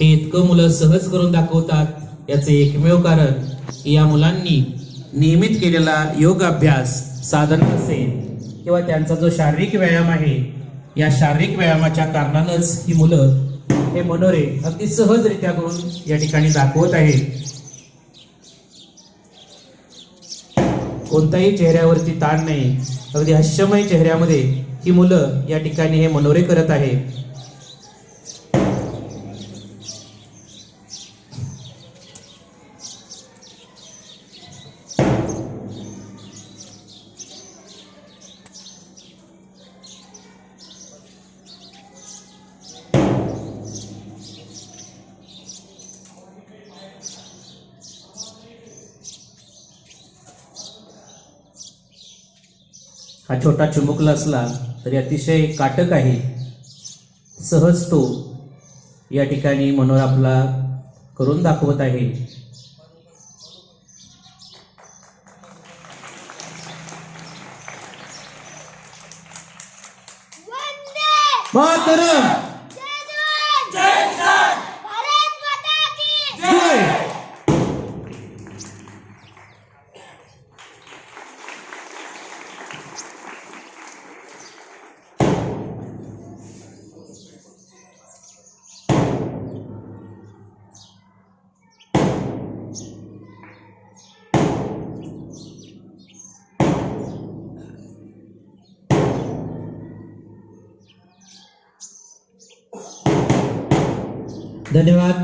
हे इतकं मुलं सहज करून दाखवतात याचे एकमेव कारण की या मुलांनी नियमित केलेला योग अभ्यास साधन असेल किंवा त्यांचा जो शारीरिक व्यायाम आहे या शारीरिक व्यायामाच्या कारणानंच ही मुलं हे मनोरे अगदी सहजरित्या करून या ठिकाणी दाखवत आहेत. कोणताही चेहऱ्यावरती ताण नाही. अगदी हास्यमय चेहऱ्यामध्ये ही मुलं या ठिकाणी हे मनोरे करत आहेत. हा छोटा चिमुकला असला तरी अतिशय काटक आहे. सहज तो या ठिकाणी मनोर आपला करून दाखवत आहे. मातरम! dan lewat